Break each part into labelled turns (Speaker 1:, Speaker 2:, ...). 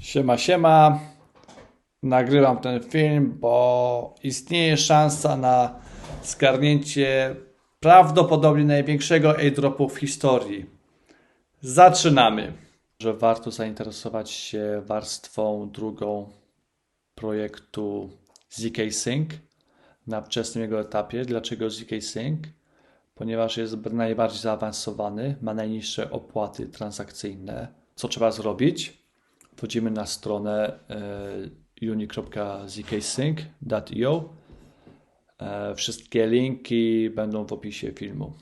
Speaker 1: Siema, siema. Nagrywam ten film, bo istnieje szansa na zgarnięcie prawdopodobnie największego airdropu w historii. Zaczynamy. Że warto zainteresować się warstwą drugą projektu ZK Sync na wczesnym jego etapie. Dlaczego ZK Sync? Ponieważ jest najbardziej zaawansowany, ma najniższe opłaty transakcyjne. Co trzeba zrobić? Wchodzimy na stronę e, uni.zksync.io. E, Wszystkie linki będą w opisie filmu,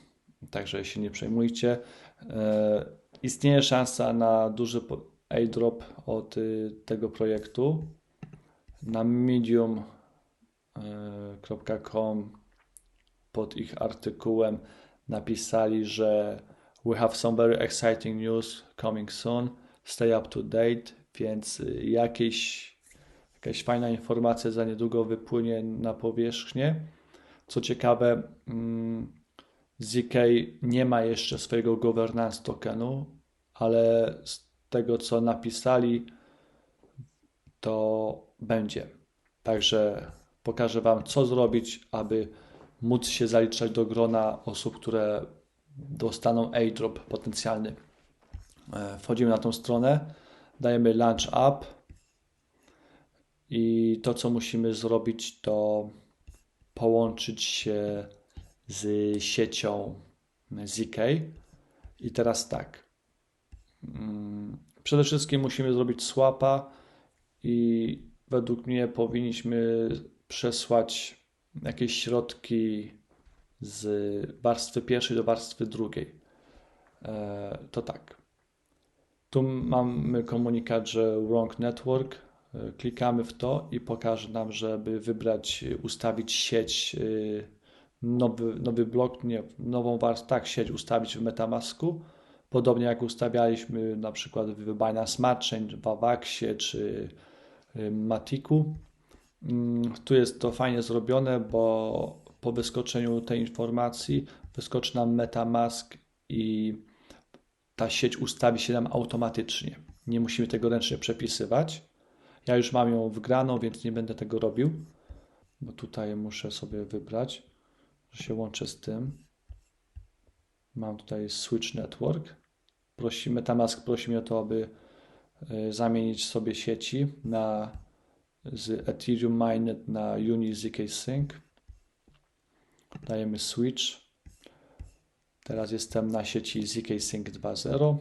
Speaker 1: także się nie przejmujcie. E, Istnieje szansa na duży airdrop od y, tego projektu. Na medium.com pod ich artykułem napisali, że we have some very exciting news coming soon. Stay up to date, więc y, jakieś, jakaś fajna informacja za niedługo wypłynie na powierzchnię. Co ciekawe, mm, ZK nie ma jeszcze swojego governance tokenu, ale z tego co napisali, to będzie. Także pokażę Wam, co zrobić, aby móc się zaliczać do grona osób, które dostaną airdrop potencjalny. E, Wchodzimy na tą stronę, dajemy launch up i to, co musimy zrobić, to połączyć się z siecią ZK. I teraz tak. Mm, Przede wszystkim musimy zrobić swapa i według mnie powinniśmy przesłać jakieś środki z warstwy pierwszej do warstwy drugiej. E, To tak. Tu mamy komunikat, że wrong network. E, Klikamy w to i pokaże nam, żeby wybrać, ustawić sieć, e, nowy, nowy blok, nie, nową warstwę, tak, sieć ustawić w Metamasku. Podobnie jak ustawialiśmy na przykład w Binance Smart Chain, w Avaxie czy Matiku. Mm, Tu jest to fajnie zrobione, bo po wyskoczeniu tej informacji wyskoczy nam Metamask i ta sieć ustawi się nam automatycznie. Nie musimy tego ręcznie przepisywać. Ja już mam ją wgraną, więc nie będę tego robił, bo tutaj muszę sobie wybrać, że się łączę z tym. Mam tutaj Switch Network. Prosi, Metamask prosi mnie o to, aby y, zamienić sobie sieci na, z Ethereum Mainnet na UniZK Sync. Dajemy Switch. Teraz jestem na sieci ZK Sync 2.0.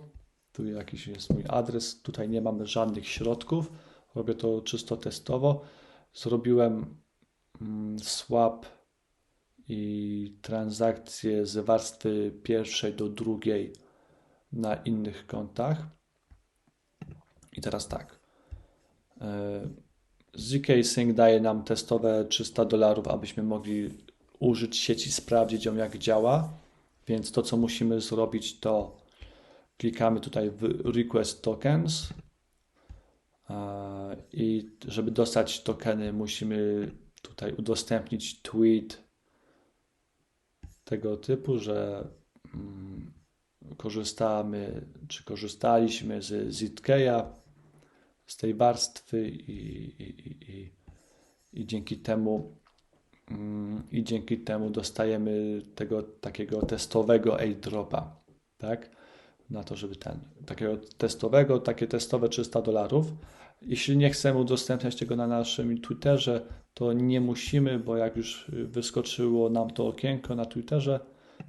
Speaker 1: Tu jakiś jest mój adres. Tutaj nie mamy żadnych środków. Robię to czysto testowo. Zrobiłem mm, swap i transakcje z warstwy pierwszej do drugiej na innych kontach. I teraz tak. E, ZK Sync daje nam testowe 300 dolarów, abyśmy mogli użyć sieci, sprawdzić ją jak działa. Więc to, co musimy zrobić, to klikamy tutaj w Request Tokens. I żeby dostać tokeny, musimy tutaj udostępnić tweet tego typu, że mm, korzystamy, czy korzystaliśmy z ZK'a, z tej warstwy i, i, i, i, dzięki temu i dzięki temu dostajemy tego takiego testowego airdropa, tak? Na to, żeby ten, takiego testowego, takie testowe 300 dolarów. Jeśli nie chcemy udostępniać tego na naszym Twitterze, to nie musimy, bo jak już wyskoczyło nam to okienko na Twitterze,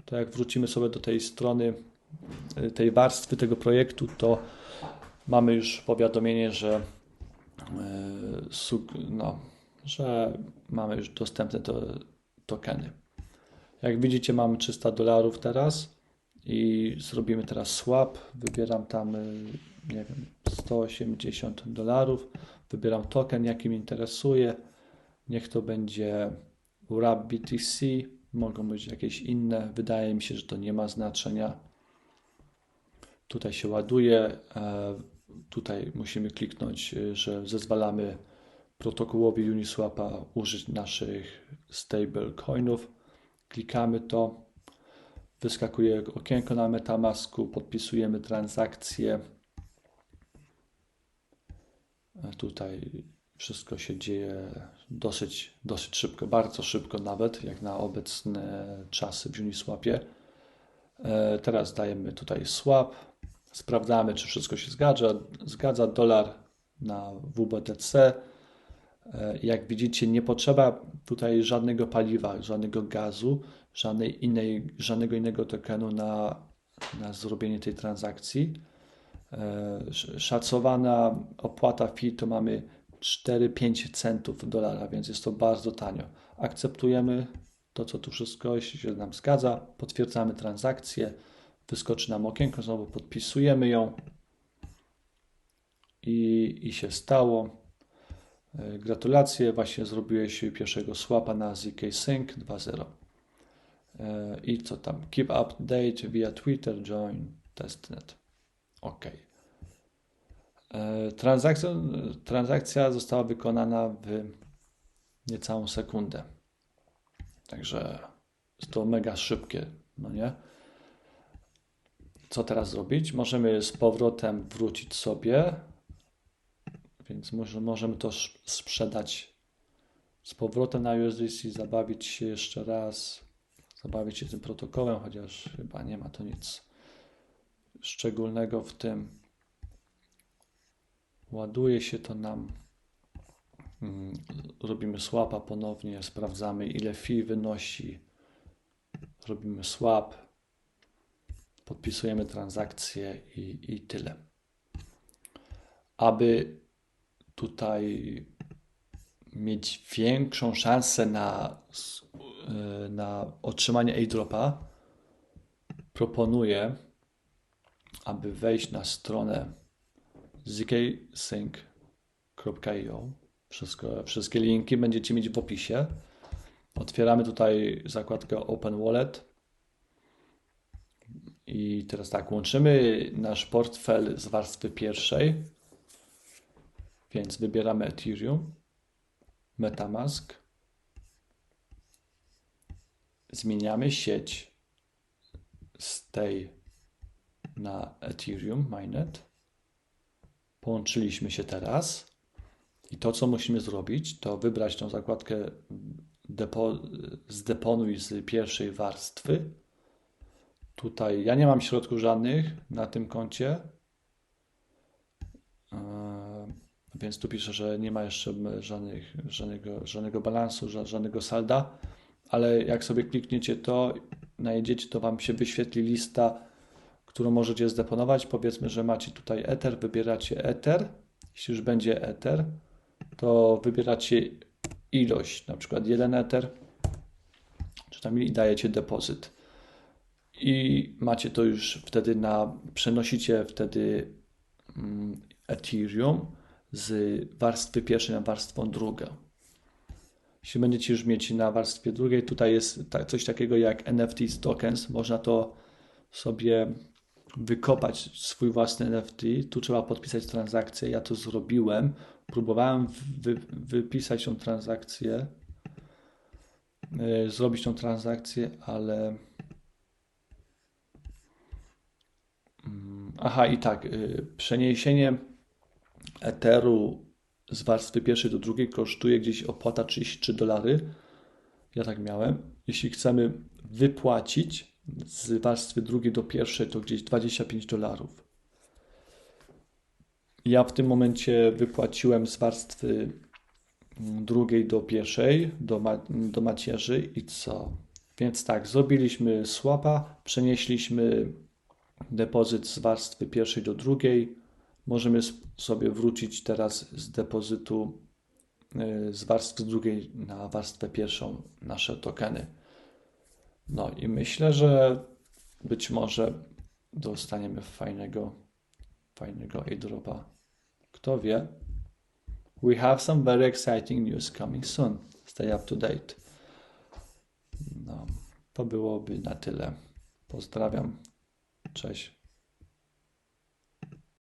Speaker 1: to jak wrócimy sobie do tej strony, y, tej warstwy tego projektu, to mamy już powiadomienie, że, y, no, że mamy już dostępne to tokeny. Jak widzicie, mamy 300 dolarów teraz i zrobimy teraz swap. Wybieram tam, y, nie wiem, 180 dolarów. Wybieram token, jaki mnie interesuje. Niech to będzie WRAP BTC. Mogą być jakieś inne. Wydaje mi się, że to nie ma znaczenia. Tutaj się ładuje. E, Tutaj musimy kliknąć, y, że zezwalamy protokołowi Uniswapa użyć naszych stablecoinów. Klikamy to. Wyskakuje okienko na Metamasku, podpisujemy transakcję Tutaj wszystko się dzieje dosyć, dosyć szybko, bardzo szybko nawet, jak na obecne czasy w Uniswapie. E, teraz dajemy tutaj swap, sprawdzamy, czy wszystko się zgadza. Zgadza dolar na WBTC. E, jak widzicie, nie potrzeba tutaj żadnego paliwa, żadnego gazu, żadnej innej, żadnego innego tokenu na, na zrobienie tej transakcji. E, szacowana opłata fee to mamy 4-5 centów dolara, więc jest to bardzo tanio. Akceptujemy to, co tu wszystko, jeśli się nam zgadza, potwierdzamy transakcję, wyskoczy nam okienko, znowu podpisujemy ją i, i się stało. E, gratulacje, właśnie zrobiłeś pierwszego swapa na ZK Sync 2.0. E, I co tam? Keep update via Twitter, join testnet. OK. E, transakcja, transakcja została wykonana w niecałą sekundę. Także jest to mega szybkie, no nie? Co teraz zrobić? Możemy z powrotem wrócić sobie, więc może, możemy to sprzedać z powrotem na USDC, zabawić się jeszcze raz, zabawić się tym protokołem, chociaż chyba nie ma to nic szczególnego w tym. Ładuje się to nam. Mm, robimy swapa ponownie, sprawdzamy ile fee wynosi. Robimy swap, podpisujemy transakcję i, i tyle. Aby tutaj mieć większą szansę na, e, na otrzymanie airdropa, proponuję, aby wejść na stronę zksync.io. Wszystko, wszystkie linki będziecie mieć w opisie. Otwieramy tutaj zakładkę Open Wallet. I teraz tak, łączymy nasz portfel z warstwy pierwszej. Więc wybieramy Ethereum, Metamask. Zmieniamy sieć z tej na Ethereum Mainnet. Połączyliśmy się teraz i to, co musimy zrobić, to wybrać tą zakładkę depo, zdeponuj z pierwszej warstwy. Tutaj ja nie mam środków żadnych na tym koncie, e, więc tu piszę, że nie ma jeszcze żadnych, żadnego, żadnego balansu, żadnego salda, ale jak sobie klikniecie to, najedziecie, to Wam się wyświetli lista którą możecie zdeponować. Powiedzmy, że macie tutaj Ether, wybieracie Ether. Jeśli już będzie Ether, to wybieracie ilość, na przykład jeden Ether, czy tam i dajecie depozyt. I macie to już wtedy na, przenosicie wtedy mm, Ethereum z warstwy pierwszej na warstwę drugą. Jeśli będziecie już mieć na warstwie drugiej, tutaj jest coś takiego jak NFT tokens. Można to sobie wykopać swój własny NFT, tu trzeba podpisać transakcję. Ja to zrobiłem. Próbowałem wy, wypisać tą transakcję, yy, zrobić tą transakcję, ale. Yy, aha, i tak. Yy, przeniesienie Etheru z warstwy pierwszej do drugiej kosztuje gdzieś opłata 33 dolary. Ja tak miałem. Jeśli chcemy wypłacić z warstwy drugiej do pierwszej to gdzieś 25 dolarów. Ja w tym momencie wypłaciłem z warstwy drugiej do pierwszej, do, ma do macierzy i co? Więc tak, zrobiliśmy swapa, przenieśliśmy depozyt z warstwy pierwszej do drugiej. Możemy sobie wrócić teraz z depozytu y, z warstwy drugiej na warstwę pierwszą nasze tokeny. No i myślę, że być może dostaniemy fajnego, fajnego airdropa. Kto wie? We have some very exciting news coming soon. Stay up to date. No, to byłoby na tyle. Pozdrawiam. Cześć.